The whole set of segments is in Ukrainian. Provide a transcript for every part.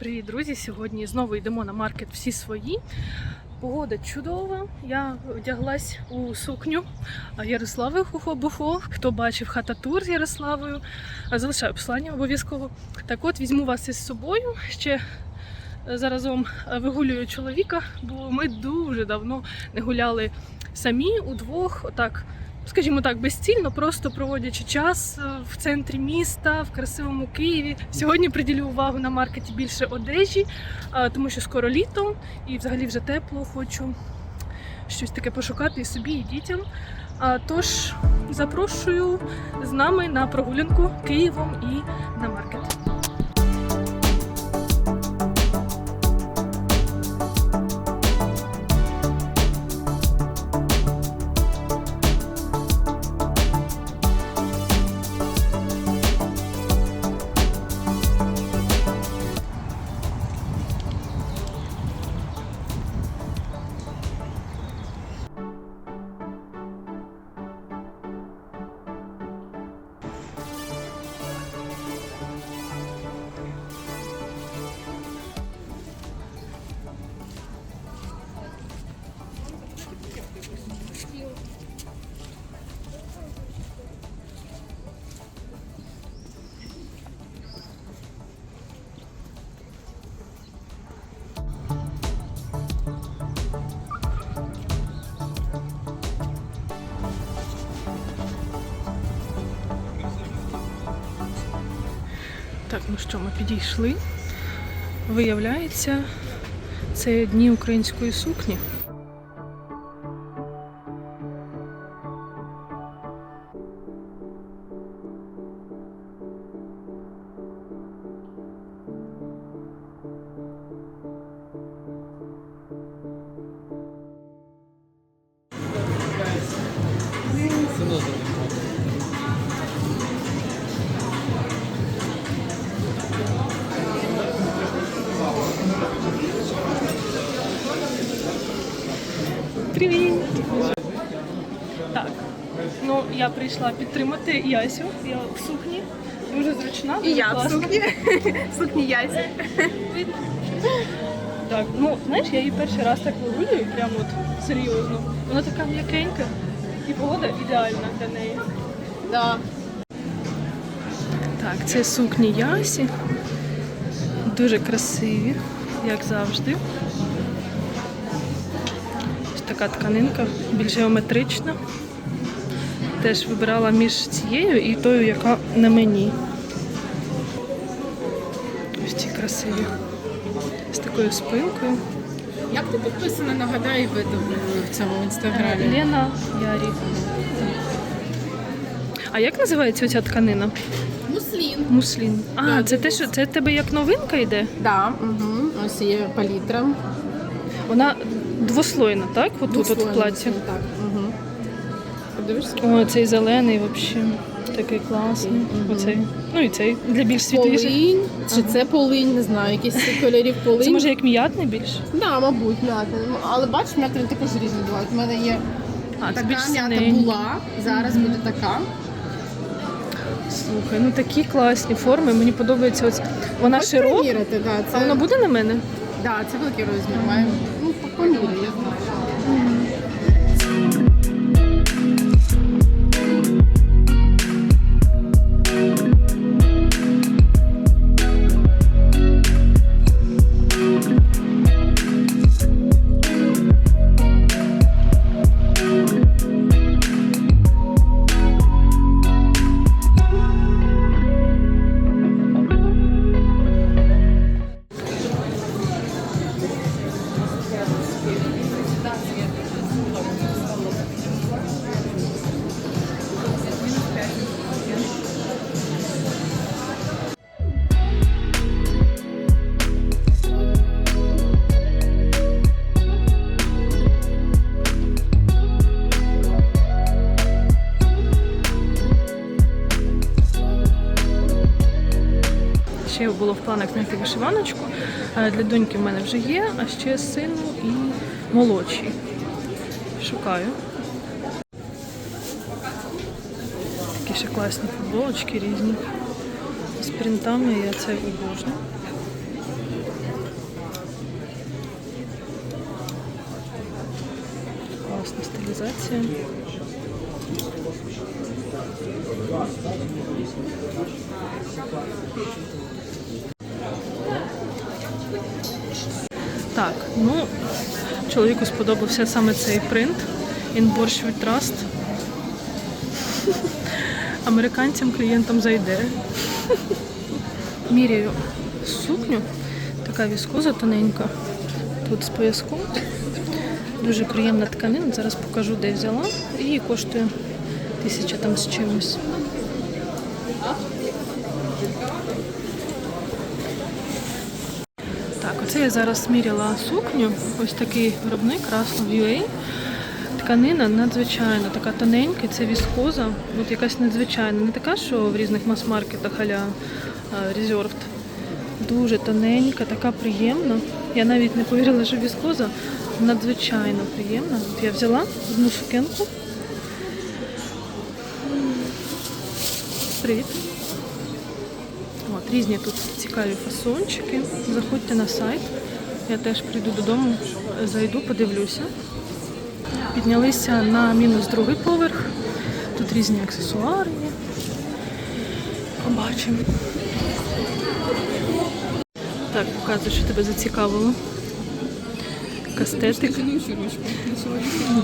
Привіт, друзі! Сьогодні знову йдемо на маркет всі свої. Погода чудова. Я одяглась у сукню Ярослави Хухо-Бухо. Хто бачив хата-тур з Ярославою, залишаю послання обов'язково. Так от візьму вас із собою. Ще заразом вигулюю чоловіка, бо ми дуже давно не гуляли самі удвох. Отак скажімо так, безцільно, просто проводячи час е, в центрі міста, в красивому Києві. Сьогодні приділю увагу на маркеті більше одежі, е, тому що скоро літо і взагалі вже тепло. Хочу щось таке пошукати і собі, і дітям. Тож запрошую з нами на прогулянку Києвом і на маркет. Що, ми підійшли. Виявляється, це дні української сукні. Привіт! Я прийшла підтримати Ясю. Я в сукні. Дуже зручна. І дуже я в класна. сукні. Сукні яйця. Так, ну знаєш, я її перший раз так вигулюю, прямо от серйозно. Вона така м'якенька і погода ідеальна для неї. Да. Так, це сукні Ясі. Дуже красиві, як завжди. Ось така тканинка, більш геометрична. Теж вибирала між цією і тою, яка на мені. Ось ці красиві. З такою спинкою. Як ти підписана, нагадай видно в цьому інстаграмі. Лена Ярі. А як називається оця тканина? Муслін. Муслін. А, Да, це те, що це в тебе як новинка йде? Да, угу. Ось є палітра. Вона двослойна, так? Отут от в Двослойна, платі. Так. Подивишся? О, цей зелений взагалі. Такий класний. Оцей. Ну і цей для більш світліших. Полинь. Чи це полинь, не знаю, якісь кольорів полинь. Це може як м'ятний більш? Да, мабуть, м'ята. Ну, Але бачиш, м'ята вони також різні бувають. У мене є А, така м'ята була, зараз буде така. Слухай, ну такі класні форми. Мені подобається ось. Вона широка. приміряти, да, це... А воно буде на мене? Да, це великий розмір. Має... Ну, поміряй, я знаю. вирішила знайти вишиваночку. Е, для доньки в мене вже є, а ще сину і молодший. Шукаю. Такі ще класні футболочки різні. З принтами я це обожнюю. Класна стилізація. Thank you. Так, ну, чоловіку сподобався саме цей принт. Borscht we Trust. Американцям клієнтам зайде. Міряю сукню. Така віскоза тоненька. Тут з пояском. Дуже приємна тканина. Зараз покажу, де взяла. І коштує тисяча там з чимось. Оце я зараз міряла сукню. Ось такий виробник Расло UA. Тканина надзвичайна, така тоненька, це віскоза. От якась надзвичайна. Не така, що в різних мас-маркетах а-ля Reserved. Дуже тоненька, така приємна. Я навіть не повірила, що віскоза надзвичайно приємна. От я взяла одну сукенку. Привіт. Різні тут цікаві фасончики. Заходьте на сайт. Я теж прийду додому, зайду, подивлюся. Піднялися на мінус другий поверх. Тут різні аксесуари є. Побачимо. Так, показуй, що тебе зацікавило. Кастетик.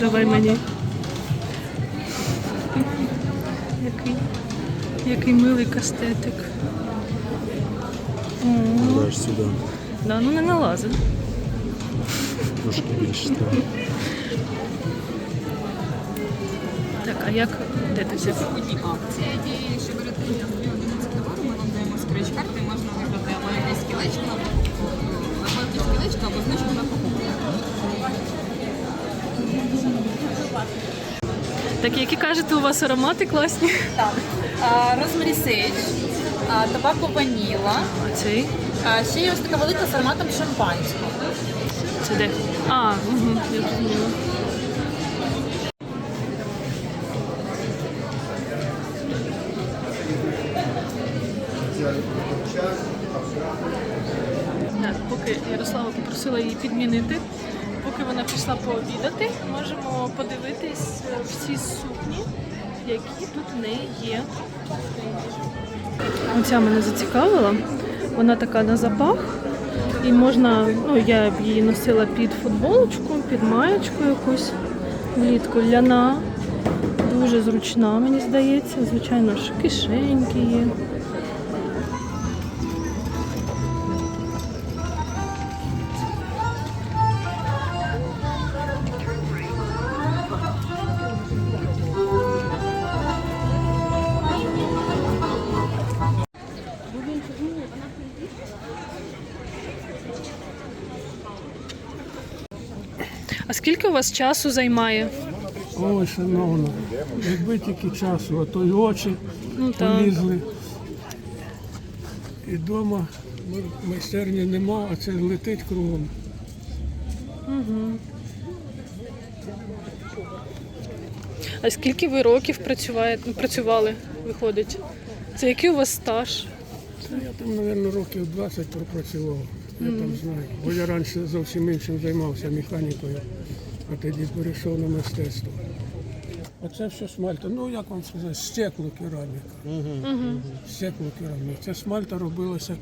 Давай мені. Який, який милий кастетик. Аж сюди. да, ну не налазить. Трошки більше стало. Так, а як де ти взяв? Сьогодні акція є, якщо берете дві одиниці товару, ми вам даємо скреч карти, можна виграти або якесь кілечко, або якесь кілечко, або знижку на покупку. Так, які кажете, у вас аромати класні? Так. Розмарі Сейдж, табако ваніла. А цей? А ще є ось така велика з ароматом шампанського. Це де? А, угу, я зрозуміла. Так, поки Ярослава попросила її підмінити, поки вона пішла пообідати, можемо подивитись е, всі сукні, які тут в неї є. Оця мене зацікавила. Вона така на запах. І можна, ну я б її носила під футболочку, під маєчку якусь влітку. Ляна. Дуже зручна, мені здається. Звичайно ж, кишеньки є. Вас часу займає? Ой, шановна, якби тільки часу, а то й очі Ну полізли. І вдома майстерні нема, а це летить кругом. А скільки ви років працюває- працювали, виходить? Це який у вас стаж? Це я там, мабуть, років 20 пропрацював. Я там знаю. Бо я раніше зовсім іншим займався механікою, а тоді перейшов на мистецтво. А це все смальта. Ну як вам сказати, стеклокераміка. Стеклокераміка. Це смальта робилася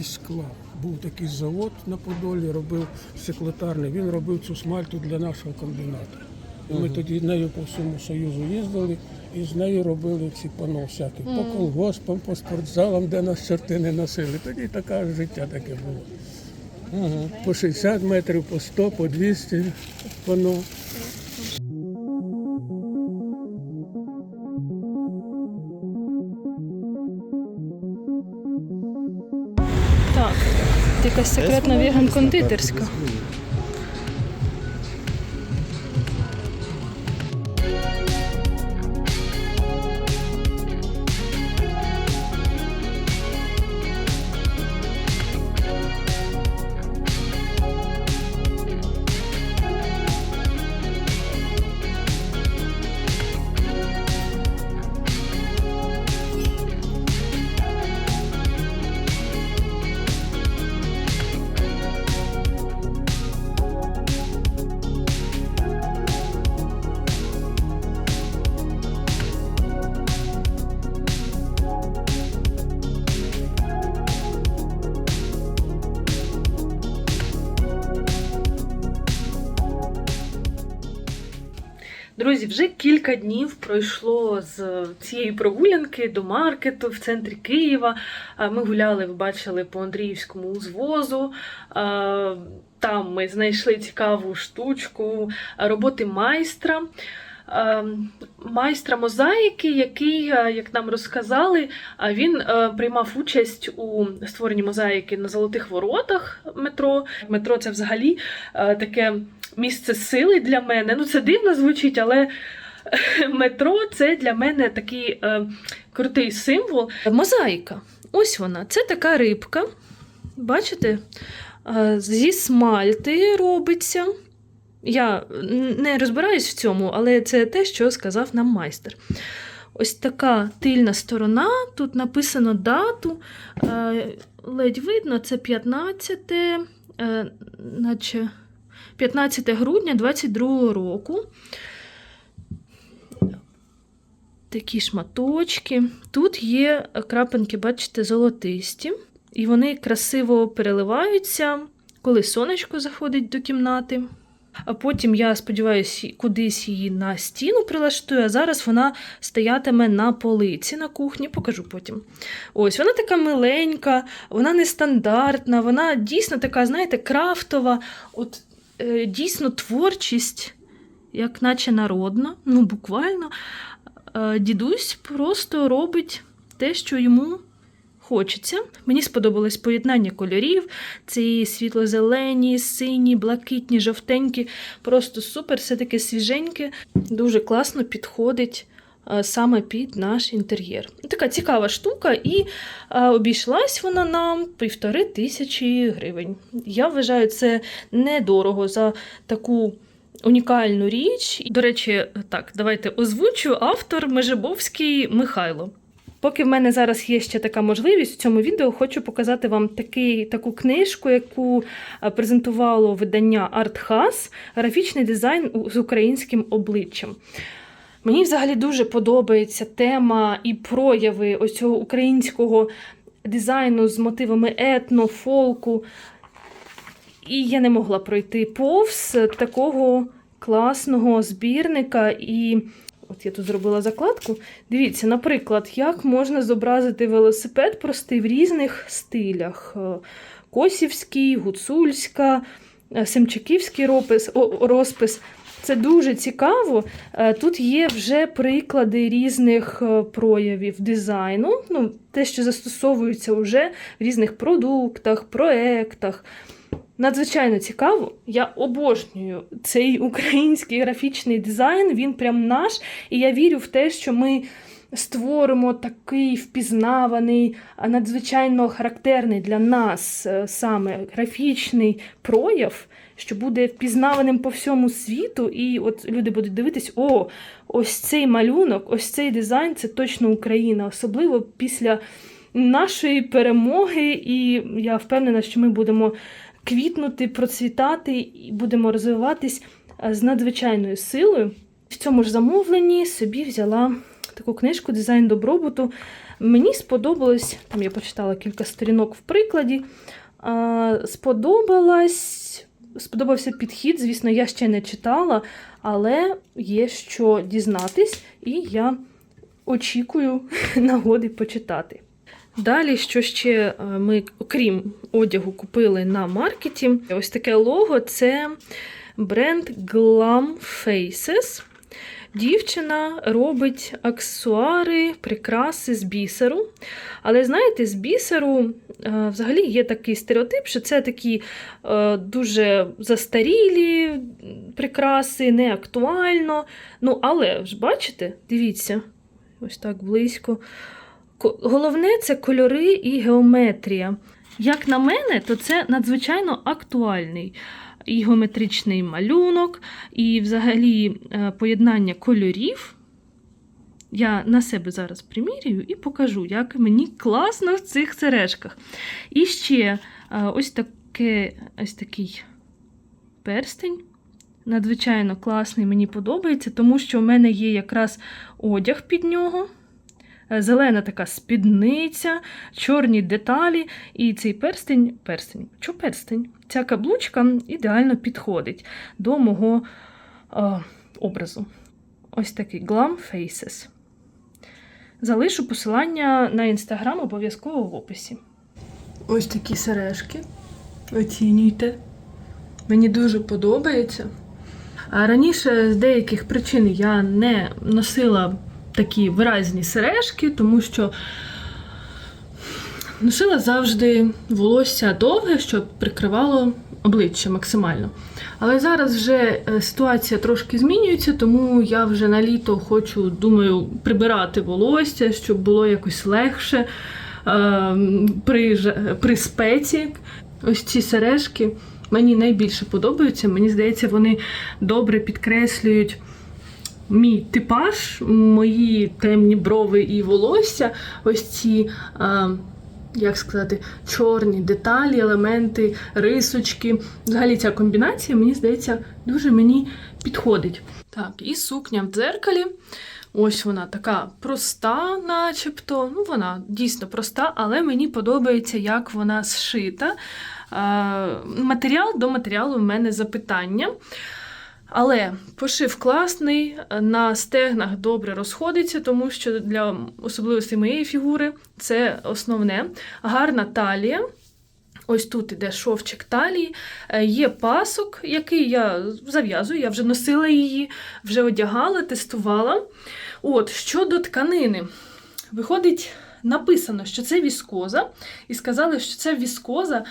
із скла. Був такий завод на Подолі, робив стеклотарний. Він робив цю смальту для нашого комбінату. І ми тоді нею по всьому Союзу їздили і з нею робили ці пано всякі. По колгоспам, по спортзалам, де нас чорти не носили. Тоді таке життя таке було. По 60 метрів, по 100, по 200 воно. Так, це якась секретна веган кілька днів пройшло з цієї прогулянки до маркету в центрі Києва. Ми гуляли, ви бачили, по Андріївському узвозу. Там ми знайшли цікаву штучку роботи майстра. Майстра мозаїки, який, як нам розказали, він приймав участь у створенні мозаїки на золотих воротах метро. Метро це взагалі таке місце сили для мене. Ну, це дивно звучить, але метро це для мене такий е, крутий символ. Мозаїка. Ось вона. Це така рибка. Бачите? Е, зі смальти робиться. Я не розбираюсь в цьому, але це те, що сказав нам майстер. Ось така тильна сторона, тут написано дату. Е, ледь видно, це 15, е, наче 15 грудня 22 року. Такі шматочки. Тут є крапинки, бачите, золотисті, і вони красиво переливаються, коли сонечко заходить до кімнати. А потім, я сподіваюся, кудись її на стіну прилаштую, а зараз вона стоятиме на полиці на кухні, покажу потім. Ось, вона така миленька, вона нестандартна, вона дійсно така, знаєте, крафтова. От е, дійсно творчість, як наче народна, ну буквально. Е, Дідусь просто робить те, що йому хочеться. Мені сподобалось поєднання кольорів: ці світло-зелені, сині, блакитні, жовтенькі. Просто супер, все таке свіженьке, дуже класно підходить. е, Саме під наш інтер'єр. Така цікава штука, і е, обійшлась вона нам півтори тисячі гривень. Я вважаю, це недорого за таку унікальну річ. До речі, так, давайте озвучу автор Межибовський Михайло. Поки в мене зараз є ще така можливість, в цьому відео хочу показати вам такий, таку книжку, яку презентувало видання Артхас графічний дизайн з українським обличчям. Мені взагалі дуже подобається тема і прояви ось цього українського дизайну з мотивами етно, фолку. І я не могла пройти повз такого класного збірника. І от я тут зробила закладку. Дивіться, наприклад, як можна зобразити велосипед простий в різних стилях: Е, Косівський, гуцульська, е, Семчаківський розпис. Це дуже цікаво. Е, Тут є вже приклади різних проявів дизайну, ну, те, що застосовується вже в різних продуктах, проектах. Надзвичайно цікаво. Я обожнюю цей український графічний дизайн. Він прям наш. І я вірю в те, що ми створимо такий впізнаваний, надзвичайно характерний для нас е, саме графічний прояв, що буде впізнаваним по всьому світу. І от люди будуть дивитись: о, ось цей малюнок, ось цей дизайн це точно Україна, особливо після нашої перемоги. І я впевнена, що ми будемо квітнути, процвітати і будемо розвиватись е, з надзвичайною силою. В цьому ж замовленні собі взяла таку книжку Дизайн добробуту. Мені сподобалось, там я почитала кілька сторінок в прикладі. Сподобалась, сподобався підхід. Звісно, я ще не читала, але є що дізнатись, і я очікую нагоди почитати. Далі, що ще е, ми, окрім одягу, купили на маркеті, ось таке лого це бренд Glam Faces. Дівчина робить аксесуари, прикраси з бісеру. Але знаєте, з бісеру е, взагалі є такий стереотип, що це такі е, дуже застарілі прикраси, не актуально. Ну, але ж бачите, дивіться, ось так близько. Головне це кольори і геометрія. Як на мене, то це надзвичайно актуальний і геометричний малюнок, і взагалі е, поєднання кольорів. Я на себе зараз примірюю і покажу, як мені класно в цих сережках. І ще е, ось, таке, ось такий перстень. Надзвичайно класний, мені подобається, тому що в мене є якраз одяг під нього. Е, Зелена така спідниця, чорні деталі, і цей перстень, перстень, що перстень? Ця каблучка ідеально підходить до мого е, образу. Ось такий Glam Faces. Залишу посилання на інстаграм обов'язково в описі. Ось такі сережки. Оцінюйте. Мені дуже подобається. А раніше з деяких причин я не носила такі виразні сережки, тому що носила завжди волосся довге, щоб прикривало обличчя максимально. Але зараз вже е, ситуація трошки змінюється, тому я вже на літо хочу, думаю, прибирати волосся, щоб було якось легше е, при, при спеці. Ось ці сережки мені найбільше подобаються. Мені здається, вони добре підкреслюють мій типаж, мої темні брови і волосся. Ось ці. е, як сказати, чорні деталі, елементи, рисочки. Взагалі ця комбінація, мені здається, дуже мені підходить. Так, і сукня в дзеркалі. Ось вона така проста, начебто. Ну, вона дійсно проста, але мені подобається, як вона зшита. Е, матеріал до матеріалу в мене запитання. Але пошив класний, на стегнах добре розходиться, тому що для особливостей моєї фігури це основне. Гарна талія. Ось тут іде шовчик талії. Е, Є пасок, який я зав'язую, я вже носила її, вже одягала, тестувала. От, щодо тканини, виходить, написано, що це віскоза, і сказали, що це віскоза,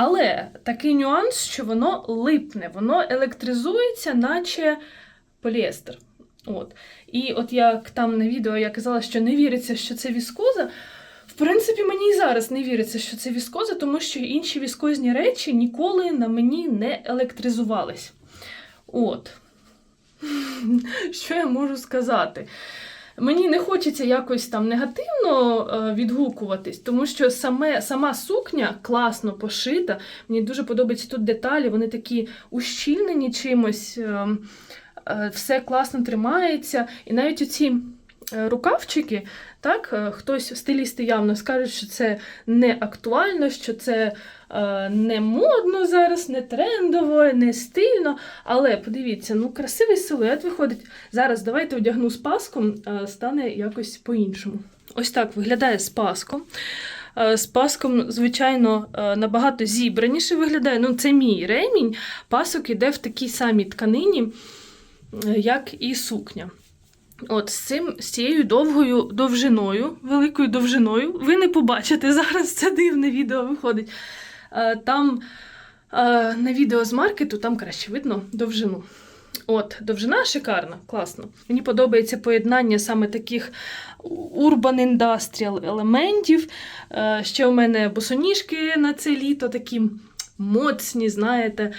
але такий нюанс, що воно липне, воно електризується, наче поліестер. От. І от як там на відео я казала, що не віриться, що це віскоза. В принципі, мені і зараз не віриться, що це віскоза, тому що інші віскозні речі ніколи на мені не електризувались. От. Що я можу сказати? Мені не хочеться якось там негативно е, відгукуватись, тому що саме, сама сукня класно пошита. Мені дуже подобаються тут деталі, вони такі ущільнені чимось, е, е, все класно тримається. І навіть оці рукавчики, так, е, хтось стилісти явно скажуть, що це не актуально, що це е, не модно зараз, не трендово, не стильно. Але подивіться, ну красивий силует виходить. Зараз давайте одягну з паском, е, стане якось по-іншому. Ось так виглядає з паском. Е, З паском, звичайно, е, набагато зібраніше виглядає. Ну, це мій ремінь. Пасок іде в такій самій тканині, е, як і сукня. От з цим з цією довгою довжиною, великою довжиною, ви не побачите зараз це дивне відео виходить. Е, Там е, на відео з маркету там краще видно довжину. От, довжина шикарна, класно. Мені подобається поєднання саме таких urban industrial елементів. Е, Ще у мене босоніжки на це літо такі моцні, знаєте,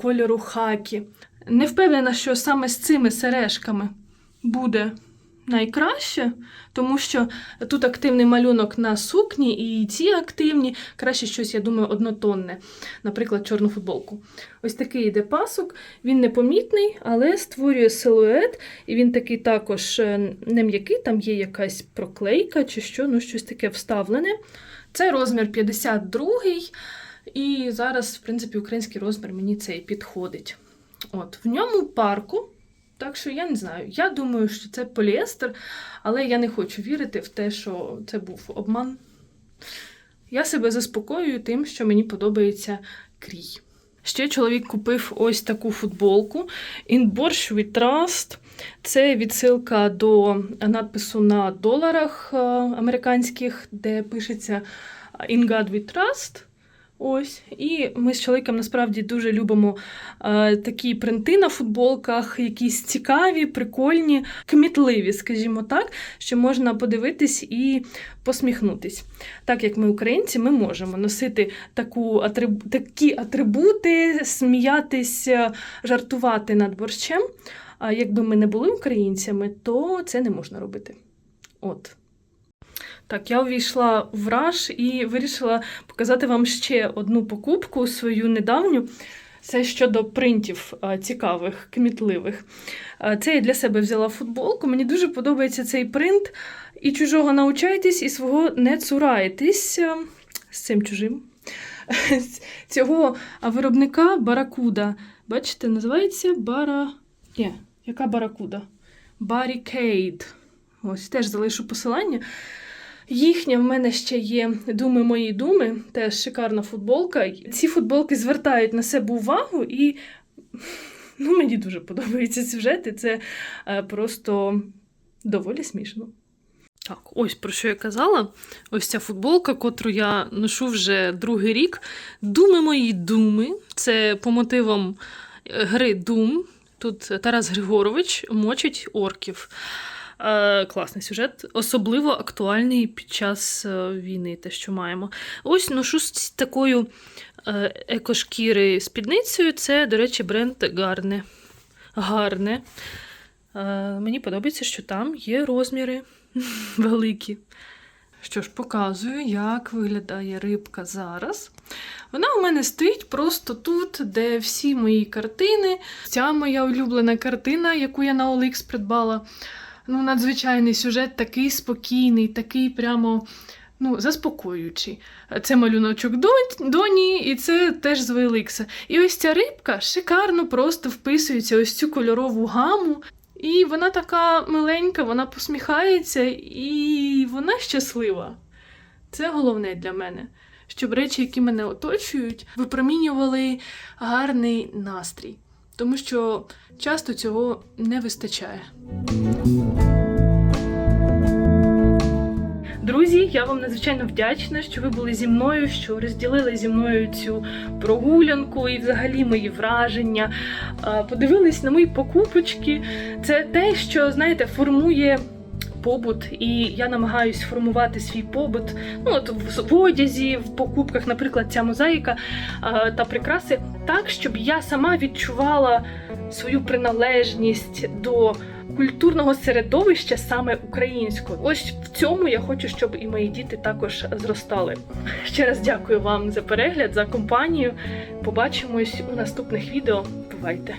кольору хакі. Не впевнена, що саме з цими сережками буде найкраще, тому що тут активний малюнок на сукні, і ці активні. Краще щось, я думаю, однотонне, наприклад, чорну футболку. Ось такий йде пасок, він непомітний, але створює силует, і він такий також е, не м'який, там є якась проклейка чи що, ну щось таке вставлене. Це розмір 52 і зараз, в принципі, український розмір мені цей підходить. От, в ньому парку. Так що я не знаю. Я думаю, що це поліестер, але я не хочу вірити в те, що це був обман. Я себе заспокоюю тим, що мені подобається крій. Ще чоловік купив ось таку футболку In Борщ We Trust. Це відсилка до надпису на доларах е, американських, де пишеться In God We Trust. Ось, і ми з чоловіком насправді дуже любимо е, такі принти на футболках, якісь цікаві, прикольні, кмітливі, скажімо так, що можна подивитись і посміхнутись. Так як ми українці, ми можемо носити таку атриб... такі атрибути, сміятись, е, жартувати над борщем. А якби ми не були українцями, то це не можна робити. От. Так, я увійшла в раш і вирішила показати вам ще одну покупку свою недавню. Це щодо принтів цікавих, кмітливих. Це я для себе взяла футболку. Мені дуже подобається цей принт. І чужого научайтесь, і свого не цурайтесь з цим чужим. Цього виробника Баракуда. Бачите, називається Бара. Ні, яка Баракуда? Barricade. Ось теж залишу посилання. Їхня в мене ще є Думи мої думи, теж шикарна футболка. Ці футболки звертають на себе увагу, і ну, мені дуже подобаються сюжети. Це е, просто доволі смішно. Так, ось про що я казала. Ось ця футболка, котру я ношу вже другий рік. Думи мої думи. Це по мотивам е, гри Дум. Тут Тарас Григорович мочить орків. Е, класний сюжет, особливо актуальний під час е, війни, те, що маємо. Ось ношу з такою е, екошкіри спідницею. Це, до речі, бренд Гарне. Гарне. Мені подобається, що там є розміри великі. Що ж, показую, як виглядає рибка зараз. Вона у мене стоїть просто тут, де всі мої картини. Ця моя улюблена картина, яку я на OLX придбала. Ну, надзвичайний сюжет, такий спокійний, такий прямо ну, заспокоюючий. Це малюночок доні, і це теж з OLX. І ось ця рибка шикарно просто вписується ось цю кольорову гаму. І вона така миленька, вона посміхається, і вона щаслива. Це головне для мене. Щоб речі, які мене оточують, випромінювали гарний настрій. Тому що часто цього не вистачає. Друзі, я вам надзвичайно вдячна, що ви були зі мною, що розділили зі мною цю прогулянку і взагалі мої враження. Подивились на мої покупочки. Це те, що, знаєте, формує побут, і я намагаюсь формувати свій побут. Ну, от в одязі, в покупках, наприклад, ця мозаїка та прикраси, так, щоб я сама відчувала свою приналежність до культурного середовища саме українського. Ось в цьому я хочу, щоб і мої діти також зростали. Ще раз дякую вам за перегляд, за компанію. Побачимось у наступних відео. Бувайте!